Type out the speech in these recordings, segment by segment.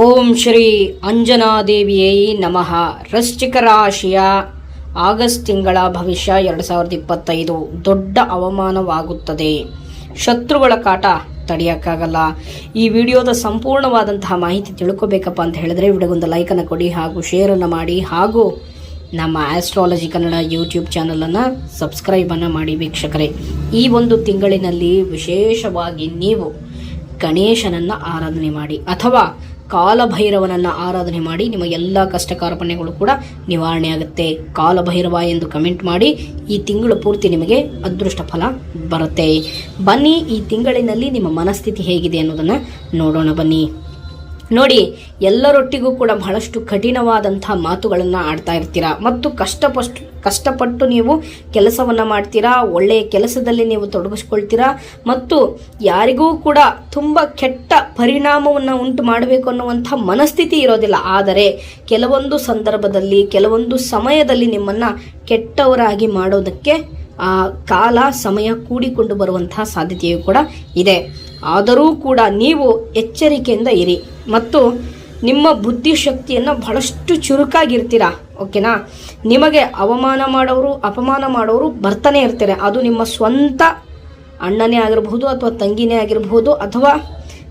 ಓಂ ಶ್ರೀ ಅಂಜನಾದೇವಿಯೇ ನಮಃ. ವೃಶ್ಚಿಕ ರಾಶಿಯ ಆಗಸ್ಟ್ ತಿಂಗಳ ಭವಿಷ್ಯ ಎರಡು ಸಾವಿರದ ಇಪ್ಪತ್ತೈದು ದೊಡ್ಡ ಅವಮಾನವಾಗುತ್ತದೆ. ಶತ್ರುಗಳ ಕಾಟ ತಡೆಯೋಕ್ಕಾಗಲ್ಲ. ಈ ವಿಡಿಯೋದ ಸಂಪೂರ್ಣವಾದಂತಹ ಮಾಹಿತಿ ತಿಳ್ಕೊಬೇಕಪ್ಪ ಅಂತ ಹೇಳಿದ್ರೆ ವಿಡಿಯೋಗೊಂದು ಲೈಕನ್ನು ಕೊಡಿ ಹಾಗೂ ಶೇರನ್ನು ಮಾಡಿ ಹಾಗೂ ನಮ್ಮ ಆಸ್ಟ್ರಾಲಜಿ ಕನ್ನಡ ಯೂಟ್ಯೂಬ್ ಚಾನಲನ್ನು ಸಬ್ಸ್ಕ್ರೈಬನ್ನು ಮಾಡಿ ವೀಕ್ಷಕರೇ. ಈ ಒಂದು ತಿಂಗಳಿನಲ್ಲಿ ವಿಶೇಷವಾಗಿ ನೀವು ಗಣೇಶನನ್ನು ಆರಾಧನೆ ಮಾಡಿ ಅಥವಾ ಕಾಲಭೈರವನನ್ನ ಆರಾಧನೆ ಮಾಡಿ ನಿಮ್ಮ ಎಲ್ಲ ಕಷ್ಟ ಕಾರ್ಪಣ್ಯಗಳು ಕೂಡ ನಿವಾರಣೆ ಆಗುತ್ತೆ. ಕಾಲಭೈರವ ಎಂದು ಕಮೆಂಟ್ ಮಾಡಿ ಈ ತಿಂಗಳು ಪೂರ್ತಿ ನಿಮಗೆ ಅದೃಷ್ಟ ಫಲ ಬರುತ್ತೆ. ಬನ್ನಿ ಈ ತಿಂಗಳಿನಲ್ಲಿ ನಿಮ್ಮ ಮನಸ್ಥಿತಿ ಹೇಗಿದೆ ಅನ್ನೋದನ್ನ ನೋಡೋಣ ಬನ್ನಿ. ನೋಡಿ, ಎಲ್ಲರೊಟ್ಟಿಗೂ ಕೂಡ ಬಹಳಷ್ಟು ಕಠಿಣವಾದಂಥ ಮಾತುಗಳನ್ನು ಆಡ್ತಾ ಇರ್ತೀರಾ? ಮತ್ತು ಕಷ್ಟಪಷ್ಟು ಕಷ್ಟಪಟ್ಟು ನೀವು ಕೆಲಸವನ್ನು ಮಾಡ್ತೀರಾ, ಒಳ್ಳೆಯ ಕೆಲಸದಲ್ಲಿ ನೀವು ತೊಡಗಿಸ್ಕೊಳ್ತೀರಾ ಮತ್ತು ಯಾರಿಗೂ ಕೂಡ ತುಂಬ ಕೆಟ್ಟ ಪರಿಣಾಮವನ್ನು ಉಂಟು ಮಾಡಬೇಕು ಅನ್ನುವಂಥ ಮನಸ್ಥಿತಿ ಇರೋದಿಲ್ಲ. ಆದರೆ ಕೆಲವೊಂದು ಸಂದರ್ಭದಲ್ಲಿ, ಕೆಲವೊಂದು ಸಮಯದಲ್ಲಿ ನಿಮ್ಮನ್ನು ಕೆಟ್ಟವರಾಗಿ ಮಾಡೋದಕ್ಕೆ ಆ ಕಾಲ, ಸಮಯ ಕೂಡಿಕೊಂಡು ಬರುವಂತಹ ಸಾಧ್ಯತೆಯೂ ಕೂಡ ಇದೆ. ಆದರೂ ಕೂಡ ನೀವು ಎಚ್ಚರಿಕೆಯಿಂದ ಇರಿ ಮತ್ತು ನಿಮ್ಮ ಬುದ್ಧಿಶಕ್ತಿಯನ್ನು ಬಹಳಷ್ಟು ಚುರುಕಾಗಿರ್ತೀರಾ? ಓಕೆನಾ? ನಿಮಗೆ ಅವಮಾನ ಮಾಡೋರು, ಅಪಮಾನ ಮಾಡೋರು ಬರ್ತಾನೆ ಇರ್ತಾರೆ. ಅದು ನಿಮ್ಮ ಸ್ವಂತ ಅಣ್ಣನೇ ಆಗಿರಬಹುದು ಅಥವಾ ತಂಗಿನೇ ಆಗಿರಬಹುದು ಅಥವಾ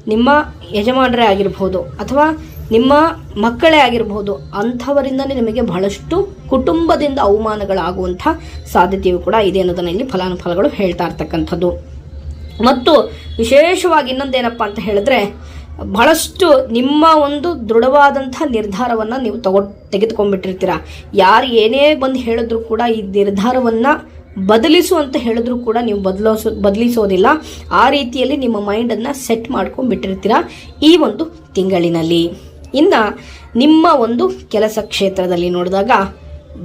ನಿಮ್ಮ ಯಜಮಾನರೇ ಆಗಿರಬಹುದು ಅಥವಾ ನಿಮ್ಮ ಮಕ್ಕಳೇ ಆಗಿರಬಹುದು. ಅಂಥವರಿಂದನೇ ನಿಮಗೆ ಬಹಳಷ್ಟು ಕುಟುಂಬದಿಂದ ಅವಮಾನಗಳಾಗುವಂಥ ಸಾಧ್ಯತೆಯು ಕೂಡ ಇದೆ ಅನ್ನೋದನ್ನ ಇಲ್ಲಿ ಫಲಾನುಫಲಗಳು ಹೇಳ್ತಾ ಇರ್ತಕ್ಕಂಥದ್ದು. ಮತ್ತು ವಿಶೇಷವಾಗಿ ಇನ್ನೊಂದೇನಪ್ಪ ಅಂತ ಹೇಳಿದ್ರೆ ಬಹಳಷ್ಟು ನಿಮ್ಮ ಒಂದು ದೃಢವಾದಂಥ ನಿರ್ಧಾರವನ್ನು ನೀವು ತಗೊ, ತೆಗೆದುಕೊಂಡ್ಬಿಟ್ಟಿರ್ತೀರ. ಯಾರು ಏನೇ ಬಂದು ಹೇಳಿದ್ರು ಕೂಡ ಈ ನಿರ್ಧಾರವನ್ನು ಬದಲಿಸು ಅಂತ ಹೇಳಿದ್ರು ಕೂಡ ನೀವು ಬದಲಿಸೋ, ಬದಲಿಸೋದಿಲ್ಲ. ಆ ರೀತಿಯಲ್ಲಿ ನಿಮ್ಮ ಮೈಂಡನ್ನು ಸೆಟ್ ಮಾಡ್ಕೊಂಡ್ಬಿಟ್ಟಿರ್ತೀರ ಈ ಒಂದು ತಿಂಗಳಿನಲ್ಲಿ. ಇನ್ನು ನಿಮ್ಮ ಒಂದು ಕೆಲಸ ಕ್ಷೇತ್ರದಲ್ಲಿ ನೋಡಿದಾಗ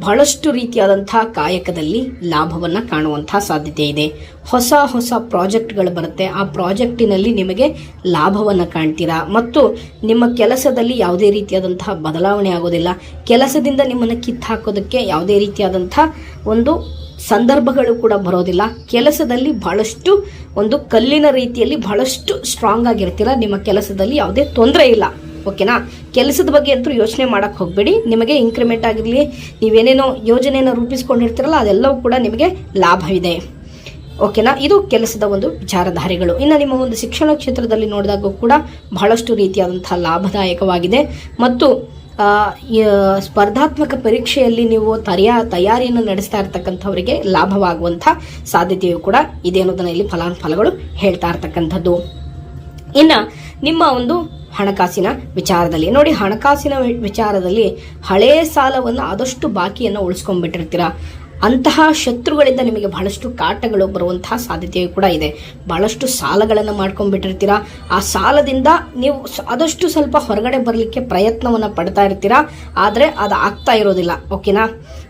ಬಹಳಷ್ಟು ರೀತಿಯಾದಂಥ ಕಾಯಕದಲ್ಲಿ ಲಾಭವನ್ನು ಕಾಣುವಂಥ ಸಾಧ್ಯತೆ ಇದೆ. ಹೊಸ ಹೊಸ ಪ್ರಾಜೆಕ್ಟ್ಗಳು ಬರುತ್ತೆ. ಆ ಪ್ರಾಜೆಕ್ಟಿನಲ್ಲಿ ನಿಮಗೆ ಲಾಭವನ್ನು ಕಾಣ್ತೀರಾ? ಮತ್ತು ನಿಮ್ಮ ಕೆಲಸದಲ್ಲಿ ಯಾವುದೇ ರೀತಿಯಾದಂತಹ ಬದಲಾವಣೆ ಆಗೋದಿಲ್ಲ. ಕೆಲಸದಿಂದ ನಿಮ್ಮನ್ನು ಕಿತ್ತಾಕೋದಕ್ಕೆ ಯಾವುದೇ ರೀತಿಯಾದಂಥ ಒಂದು ಸಂದರ್ಭಗಳು ಕೂಡ ಬರೋದಿಲ್ಲ. ಕೆಲಸದಲ್ಲಿ ಬಹಳಷ್ಟು ಒಂದು ಕಲ್ಲಿನ ರೀತಿಯಲ್ಲಿ ಬಹಳಷ್ಟು ಸ್ಟ್ರಾಂಗ್ ಆಗಿರ್ತೀರ? ನಿಮ್ಮ ಕೆಲಸದಲ್ಲಿ ಯಾವುದೇ ತೊಂದರೆ ಇಲ್ಲ. ಓಕೆನಾ? ಕೆಲಸದ ಬಗ್ಗೆ ಅಂತೂ ಯೋಚನೆ ಮಾಡಕ್ಕೆ ಹೋಗಬೇಡಿ. ನಿಮಗೆ ಇನ್ಕ್ರಿಮೆಂಟ್ ಆಗಿರಲಿ, ನೀವೇನೇನೋ ಯೋಜನೆಯನ್ನು ರೂಪಿಸ್ಕೊಂಡಿರ್ತೀರಲ್ಲ, ಅದೆಲ್ಲವೂ ಕೂಡ ನಿಮಗೆ ಲಾಭವಿದೆ. ಓಕೆನಾ? ಇದು ಕೆಲಸದ ಒಂದು ವಿಚಾರಧಾರೆಗಳು. ಇನ್ನು ನಿಮ್ಮ ಒಂದು ಶಿಕ್ಷಣ ಕ್ಷೇತ್ರದಲ್ಲಿ ನೋಡಿದಾಗ ಕೂಡ ಬಹಳಷ್ಟು ರೀತಿಯಾದಂತಹ ಲಾಭದಾಯಕವಾಗಿದೆ. ಮತ್ತು ಸ್ಪರ್ಧಾತ್ಮಕ ಪರೀಕ್ಷೆಯಲ್ಲಿ ನೀವು ತಯಾರ ತಯಾರಿಯನ್ನು ನಡೆಸ್ತಾ ಇರ್ತಕ್ಕಂಥವರಿಗೆ ಲಾಭವಾಗುವಂಥ ಸಾಧ್ಯತೆಯು ಕೂಡ ಇದೆ ಅನ್ನೋದನ್ನ ಇಲ್ಲಿ ಫಲಾನುಫಲಗಳು ಹೇಳ್ತಾ ಇರ್ತಕ್ಕಂಥದ್ದು. ಇನ್ನು ನಿಮ್ಮ ಒಂದು ಹಣಕಾಸಿನ ವಿಚಾರದಲ್ಲಿ ನೋಡಿ ಹಣಕಾಸಿನ ವಿಚಾರದಲ್ಲಿ ಹಳೆಯ ಸಾಲವನ್ನು ಆದಷ್ಟು ಬಾಕಿಯನ್ನು ಉಳಿಸ್ಕೊಂಡ್ಬಿಟ್ಟಿರ್ತೀರ. ಅಂತಹ ಶತ್ರುಗಳಿಂದ ನಿಮಗೆ ಬಹಳಷ್ಟು ಕಾಟಗಳು ಬರುವಂತಹ ಸಾಧ್ಯತೆಯು ಕೂಡ ಇದೆ. ಬಹಳಷ್ಟು ಸಾಲಗಳನ್ನು ಮಾಡ್ಕೊಂಡ್ಬಿಟ್ಟಿರ್ತೀರ? ಆ ಸಾಲದಿಂದ ನೀವು ಆದಷ್ಟು ಸ್ವಲ್ಪ ಹೊರಗಡೆ ಬರಲಿಕ್ಕೆ ಪ್ರಯತ್ನವನ್ನು ಪಡ್ತಾ ಇರ್ತೀರಾ? ಆದರೆ ಅದು ಆಗ್ತಾ ಇರೋದಿಲ್ಲ, ಓಕೆನಾ?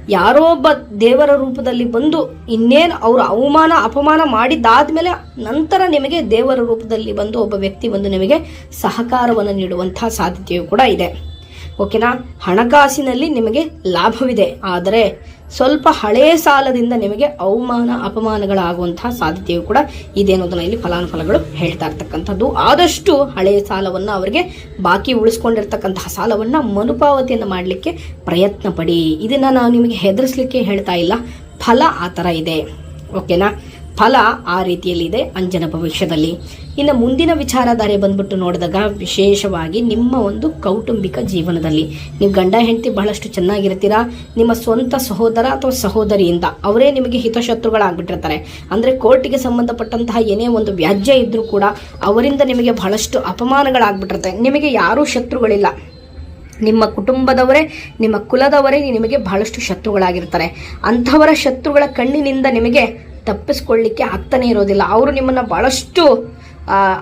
ಯಾರೋ ಒಬ್ಬ ದೇವರ ರೂಪದಲ್ಲಿ ಬಂದು ಇನ್ನೇನು ಅವರು ಅವಮಾನ, ಅಪಮಾನ ಮಾಡಿದ್ದಾದ್ಮೇಲೆ ನಂತರ ನಿಮಗೆ ದೇವರ ರೂಪದಲ್ಲಿ ಬಂದು ಒಬ್ಬ ವ್ಯಕ್ತಿ ಬಂದು ನಿಮಗೆ ಸಹಕಾರವನ್ನು ನೀಡುವಂತಹ ಸಾಧ್ಯತೆಯು ಕೂಡ ಇದೆ. ಓಕೆನಾ? ಹಣಕಾಸಿನಲ್ಲಿ ನಿಮಗೆ ಲಾಭವಿದೆ. ಆದರೆ ಸ್ವಲ್ಪ ಹಳೆಯ ಸಾಲದಿಂದ ನಿಮಗೆ ಅವಮಾನ, ಅಪಮಾನಗಳಾಗುವಂತಹ ಸಾಧ್ಯತೆಯು ಕೂಡ ಇದೆ ಅನ್ನೋದನ್ನ ಇಲ್ಲಿ ಫಲಾನುಫಲಗಳು ಹೇಳ್ತಾ ಇರ್ತಕ್ಕಂಥದ್ದು. ಆದಷ್ಟು ಹಳೆಯ ಸಾಲವನ್ನು ಅವರಿಗೆ ಬಾಕಿ ಉಳಿಸ್ಕೊಂಡಿರ್ತಕ್ಕಂತಹ ಸಾಲವನ್ನು ಮರುಪಾವತಿಯನ್ನು ಮಾಡಲಿಕ್ಕೆ ಪ್ರಯತ್ನ ಪಡಿ ಇದನ್ನು ನಾವು ನಿಮಗೆ ಹೆದರಿಸ್ಲಿಕ್ಕೆ ಹೇಳ್ತಾ ಇಲ್ಲ. ಫಲ ಆ ಥರ ಇದೆ. ಓಕೆನಾ? ಫಲ ಆ ರೀತಿಯಲ್ಲಿದೆ ಅಂಜನ ಭವಿಷ್ಯದಲ್ಲಿ. ಇನ್ನು ಮುಂದಿನ ವಿಚಾರಧಾರೆ ಬಂದ್ಬಿಟ್ಟು ನೋಡಿದಾಗ ವಿಶೇಷವಾಗಿ ನಿಮ್ಮ ಒಂದು ಕೌಟುಂಬಿಕ ಜೀವನದಲ್ಲಿ. ನೀವು ಗಂಡ, ಹೆಂಡತಿ ಬಹಳಷ್ಟು ಚೆನ್ನಾಗಿರ್ತೀರಾ? ನಿಮ್ಮ ಸ್ವಂತ ಸಹೋದರ ಅಥವಾ ಸಹೋದರಿಯಿಂದ? ಅವರೇ ನಿಮಗೆ ಹಿತಶತ್ರುಗಳಾಗ್ಬಿಟ್ಟಿರ್ತಾರೆ. ಅಂದರೆ ಕೋರ್ಟಿಗೆ ಸಂಬಂಧಪಟ್ಟಂತಹ ಏನೇ ಒಂದು ವ್ಯಾಜ್ಯ ಇದ್ದರೂ ಕೂಡ ಅವರಿಂದ ನಿಮಗೆ ಬಹಳಷ್ಟು ಅಪಮಾನಗಳಾಗ್ಬಿಟ್ಟಿರುತ್ತೆ. ನಿಮಗೆ ಯಾರೂ ಶತ್ರುಗಳಿಲ್ಲ. ನಿಮ್ಮ ಕುಟುಂಬದವರೇ, ನಿಮ್ಮ ಕುಲದವರೇ ನಿಮಗೆ ಬಹಳಷ್ಟು ಶತ್ರುಗಳಾಗಿರ್ತಾರೆ. ಅಂಥವರ ಶತ್ರುಗಳ ಕಣ್ಣಿನಿಂದ ನಿಮಗೆ ತಪ್ಪಿಸ್ಕೊಳ್ಳಿಕ್ಕೆ ಆಗ್ತಾನೆ ಇರೋದಿಲ್ಲ. ಅವರು ನಿಮ್ಮನ್ನು ಬಹಳಷ್ಟು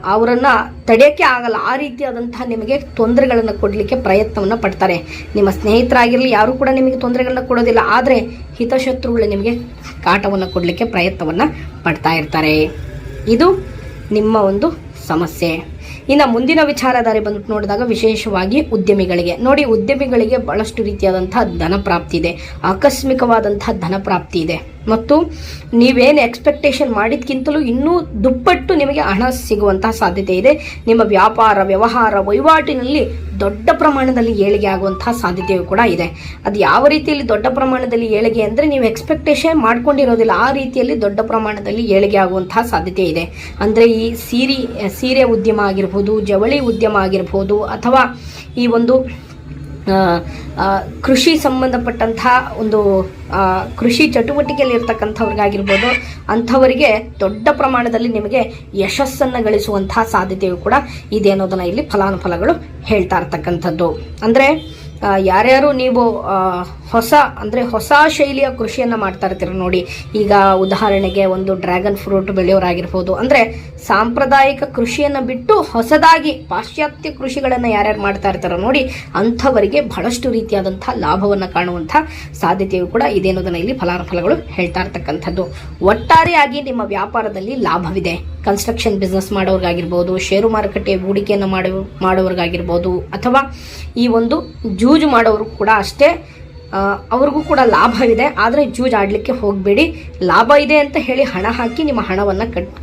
ಅವರನ್ನು ತಡೆಯೋಕ್ಕೆ ಆಗಲ್ಲ. ಆ ರೀತಿಯಾದಂತಹ ನಿಮಗೆ ತೊಂದರೆಗಳನ್ನು ಕೊಡಲಿಕ್ಕೆ ಪ್ರಯತ್ನವನ್ನು ಪಡ್ತಾರೆ. ನಿಮ್ಮ ಸ್ನೇಹಿತರಾಗಿರಲಿ, ಯಾರೂ ಕೂಡ ನಿಮಗೆ ತೊಂದರೆಗಳನ್ನ ಕೊಡೋದಿಲ್ಲ. ಆದರೆ ಹಿತಶತ್ರುಗಳು ನಿಮಗೆ ಕಾಟವನ್ನು ಕೊಡಲಿಕ್ಕೆ ಪ್ರಯತ್ನವನ್ನು ಪಡ್ತಾ ಇರ್ತಾರೆ. ಇದು ನಿಮ್ಮ ಒಂದು ಸಮಸ್ಯೆ. ಇನ್ನು ಮುಂದಿನ ವಿಚಾರಧಾರೆ ಬಂದ್ಬಿಟ್ಟು ನೋಡಿದಾಗ ವಿಶೇಷವಾಗಿ ಉದ್ಯಮಿಗಳಿಗೆ. ನೋಡಿ, ಉದ್ಯಮಿಗಳಿಗೆ ಬಹಳಷ್ಟು ರೀತಿಯಾದಂತಹ ಧನ ಪ್ರಾಪ್ತಿ ಇದೆ. ಆಕಸ್ಮಿಕವಾದಂತಹ ಧನ ಪ್ರಾಪ್ತಿ ಇದೆ. ಮತ್ತು ನೀವೇನು ಎಕ್ಸ್ಪೆಕ್ಟೇಷನ್ ಮಾಡಿದ್ಕಿಂತಲೂ ಇನ್ನೂ ದುಪ್ಪಟ್ಟು ನಿಮಗೆ ಹಣ ಸಿಗುವಂತಹ ಸಾಧ್ಯತೆ ಇದೆ. ನಿಮ್ಮ ವ್ಯಾಪಾರ, ವ್ಯವಹಾರ, ವಹಿವಾಟಿನಲ್ಲಿ ದೊಡ್ಡ ಪ್ರಮಾಣದಲ್ಲಿ ಏಳಿಗೆ ಆಗುವಂತಹ ಸಾಧ್ಯತೆಯೂ ಕೂಡ ಇದೆ. ಅದು ಯಾವ ರೀತಿಯಲ್ಲಿ ದೊಡ್ಡ ಪ್ರಮಾಣದಲ್ಲಿ ಏಳಿಗೆ ಅಂದರೆ ನೀವು ಎಕ್ಸ್ಪೆಕ್ಟೇಷನ್ ಮಾಡ್ಕೊಂಡಿರೋದಿಲ್ಲ, ಆ ರೀತಿಯಲ್ಲಿ ದೊಡ್ಡ ಪ್ರಮಾಣದಲ್ಲಿ ಏಳಿಗೆ ಆಗುವಂತಹ ಸಾಧ್ಯತೆ ಇದೆ. ಅಂದರೆ ಈ ಸೀರೆ ಸೀರೆ ಉದ್ಯಮ ಆಗಿರ್ಬೋದು, ಜವಳಿ ಉದ್ಯಮ ಆಗಿರ್ಬೋದು ಅಥವಾ ಈ ಒಂದು ಕೃಷಿ ಸಂಬಂಧಪಟ್ಟಂತಹ ಒಂದು ಕೃಷಿ ಚಟುವಟಿಕೆಯಲ್ಲಿ ಇರ್ತಕ್ಕಂಥವ್ರಿಗಾಗಿರ್ಬೋದು, ಅಂಥವರಿಗೆ ದೊಡ್ಡ ಪ್ರಮಾಣದಲ್ಲಿ ನಿಮಗೆ ಯಶಸ್ಸನ್ನು ಗಳಿಸುವಂತಹ ಸಾಧ್ಯತೆಯು ಕೂಡ ಇದೆ ಅನ್ನೋದನ್ನ ಇಲ್ಲಿ ಫಲಾನುಫಲಗಳು ಹೇಳ್ತಾ ಇರ್ತಕ್ಕಂಥದ್ದು. ಅಂದರೆ ಯಾರ್ಯಾರು ನೀವು ಹೊಸ, ಅಂದರೆ ಹೊಸ ಶೈಲಿಯ ಕೃಷಿಯನ್ನು ಮಾಡ್ತಾ ಇರ್ತೀರ ನೋಡಿ. ಈಗ ಉದಾಹರಣೆಗೆ ಒಂದು ಡ್ರ್ಯಾಗನ್ ಫ್ರೂಟ್ ಬೆಳೆಯೋರಾಗಿರ್ಬೋದು. ಅಂದರೆ ಸಾಂಪ್ರದಾಯಿಕ ಕೃಷಿಯನ್ನು ಬಿಟ್ಟು ಹೊಸದಾಗಿ ಪಾಶ್ಚಾತ್ಯ ಕೃಷಿಗಳನ್ನು ಯಾರ್ಯಾರು ಮಾಡ್ತಾ ಇರ್ತಾರೋ ನೋಡಿ, ಅಂಥವರಿಗೆ ಬಹಳಷ್ಟು ರೀತಿಯಾದಂಥ ಲಾಭವನ್ನು ಕಾಣುವಂಥ ಸಾಧ್ಯತೆಯು ಕೂಡ ಇದೆ ಅನ್ನೋದನ್ನ ಇಲ್ಲಿ ಫಲಾನುಫಲಗಳು ಹೇಳ್ತಾ ಇರ್ತಕ್ಕಂಥದ್ದು. ಒಟ್ಟಾರೆಯಾಗಿ ನಿಮ್ಮ ವ್ಯಾಪಾರದಲ್ಲಿ ಲಾಭವಿದೆ. ಕನ್ಸ್ಟ್ರಕ್ಷನ್ ಬಿಸ್ನೆಸ್ ಮಾಡೋರ್ಗಾಗಿರ್ಬೋದು, ಷೇರು ಮಾರುಕಟ್ಟೆ ಹೂಡಿಕೆಯನ್ನು ಮಾಡೋ ಮಾಡೋರ್ಗಾಗಿರ್ಬೋದು ಅಥವಾ ಈ ಒಂದು ಜೂಜು ಮಾಡೋರು ಕೂಡ ಅಷ್ಟೇ. ಅವ್ರಿಗೂ ಕೂಡ ಇದೆ. ಆದರೆ ಜೂಜ್ ಆಡಲಿಕ್ಕೆ ಹೋಗಬೇಡಿ. ಲಾಭ ಇದೆ ಅಂತ ಹೇಳಿ ಹಣ ಹಾಕಿ ನಿಮ್ಮ ಹಣವನ್ನು ಕಟ್,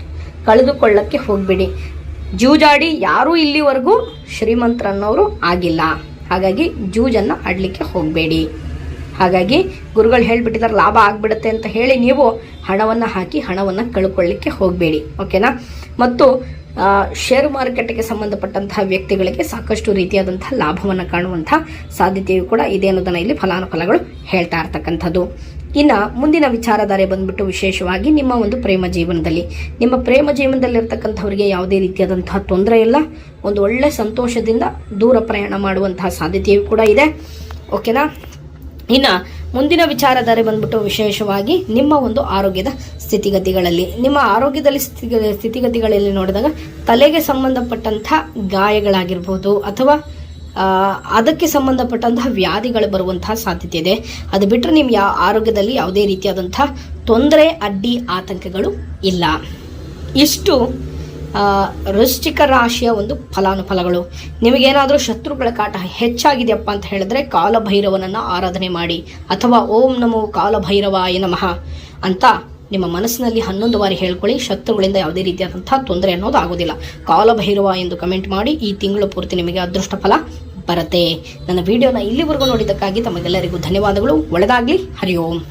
ಕಳೆದುಕೊಳ್ಳಕ್ಕೆ ಹೋಗಬೇಡಿ. ಜೂಜಾಡಿ ಯಾರೂ ಇಲ್ಲಿವರೆಗೂ ಶ್ರೀಮಂತರನ್ನೋರು ಆಗಿಲ್ಲ. ಹಾಗಾಗಿ ಜೂಜನ್ನು ಆಡಲಿಕ್ಕೆ ಹೋಗಬೇಡಿ. ಹಾಗಾಗಿ ಗುರುಗಳು ಹೇಳಿಬಿಟ್ಟಿದ್ದಾರೆ ಲಾಭ ಆಗಿಬಿಡುತ್ತೆ ಅಂತ ಹೇಳಿ ನೀವು ಹಣವನ್ನು ಹಾಕಿ ಹಣವನ್ನು ಕಳ್ಕೊಳ್ಳಿಕ್ಕೆ ಹೋಗಬೇಡಿ. ಓಕೆನಾ? ಮತ್ತು ಷೇರು ಮಾರುಕಟ್ಟೆಗೆ ಸಂಬಂಧಪಟ್ಟಂತಹ ವ್ಯಕ್ತಿಗಳಿಗೆ ಸಾಕಷ್ಟು ರೀತಿಯಾದಂತಹ ಲಾಭವನ್ನು ಕಾಣುವಂತಹ ಸಾಧ್ಯತೆಯು ಕೂಡ ಇದೆ ಅನ್ನೋದನ್ನ ಇಲ್ಲಿ ಫಲಾನುಫಲಗಳು ಹೇಳ್ತಾ ಇರ್ತಕ್ಕಂಥದ್ದು. ಇನ್ನು ಮುಂದಿನ ವಿಚಾರಧಾರೆ ಬಂದ್ಬಿಟ್ಟು ವಿಶೇಷವಾಗಿ ನಿಮ್ಮ ಒಂದು ಪ್ರೇಮ ಜೀವನದಲ್ಲಿ. ನಿಮ್ಮ ಪ್ರೇಮ ಜೀವನದಲ್ಲಿರ್ತಕ್ಕಂಥವ್ರಿಗೆ ಯಾವುದೇ ರೀತಿಯಾದಂತಹ ತೊಂದರೆ ಇಲ್ಲ, ಒಂದು ಒಳ್ಳೆ ಸಂತೋಷದಿಂದ ದೂರ ಪ್ರಯಾಣ ಮಾಡುವಂತಹ ಸಾಧ್ಯತೆಯು ಕೂಡ ಇದೆ. ಓಕೆನಾ ಇನ್ನು ಮುಂದಿನ ವಿಚಾರಧಾರೆ ಬಂದ್ಬಿಟ್ಟು ವಿಶೇಷವಾಗಿ ನಿಮ್ಮ ಒಂದು ಆರೋಗ್ಯದ ಸ್ಥಿತಿಗತಿಗಳಲ್ಲಿ. ನಿಮ್ಮ ಆರೋಗ್ಯದಲ್ಲಿ ಸ್ಥಿತಿ ಸ್ಥಿತಿಗತಿಗಳಲ್ಲಿ ನೋಡಿದಾಗ ತಲೆಗೆ ಸಂಬಂಧಪಟ್ಟಂಥ ಗಾಯಗಳಾಗಿರ್ಬೋದು ಅಥವಾ ಅದಕ್ಕೆ ಸಂಬಂಧಪಟ್ಟಂತಹ ವ್ಯಾಧಿಗಳು ಬರುವಂತಹ ಸಾಧ್ಯತೆ ಇದೆ ಅದು ಬಿಟ್ಟರೆ ನಿಮ್ಮ ಯಾವ ಆರೋಗ್ಯದಲ್ಲಿ ಯಾವುದೇ ರೀತಿಯಾದಂತಹ ತೊಂದರೆ, ಅಡ್ಡಿ, ಆತಂಕಗಳು ಇಲ್ಲ. ಇಷ್ಟು ವೃಶ್ಚಿಕ ರಾಶಿಯ ಒಂದು ಫಲಾನುಫಲಗಳು. ನಿಮಗೇನಾದರೂ ಶತ್ರುಗಳ ಕಾಟ ಹೆಚ್ಚಾಗಿದೆಯಪ್ಪ ಅಂತ ಹೇಳಿದ್ರೆ ಕಾಲಭೈರವನನ್ನು ಆರಾಧನೆ ಮಾಡಿ ಅಥವಾ ಓಂ ನಮೋ ಕಾಲಭೈರವಾಯ ನಮಃ ಅಂತ ನಿಮ್ಮ ಮನಸ್ಸಿನಲ್ಲಿ ಹನ್ನೊಂದು ಬಾರಿ ಹೇಳ್ಕೊಳ್ಳಿ. ಶತ್ರುಗಳಿಂದ ಯಾವುದೇ ರೀತಿಯಾದಂಥ ತೊಂದರೆ ಅನ್ನೋದು ಆಗೋದಿಲ್ಲ. ಕಾಲಭೈರವ ಎಂದು ಕಮೆಂಟ್ ಮಾಡಿ ಈ ತಿಂಗಳು ಪೂರ್ತಿ ನಿಮಗೆ ಅದೃಷ್ಟ ಫಲ ಬರುತ್ತೆ. ನನ್ನ ವಿಡಿಯೋನ ಇಲ್ಲಿವರೆಗೂ ನೋಡಿದ್ದಕ್ಕಾಗಿ ತಮಗೆಲ್ಲರಿಗೂ ಧನ್ಯವಾದಗಳು. ಒಳ್ಳೆದಾಗಲಿ. ಹರಿ ಓಂ.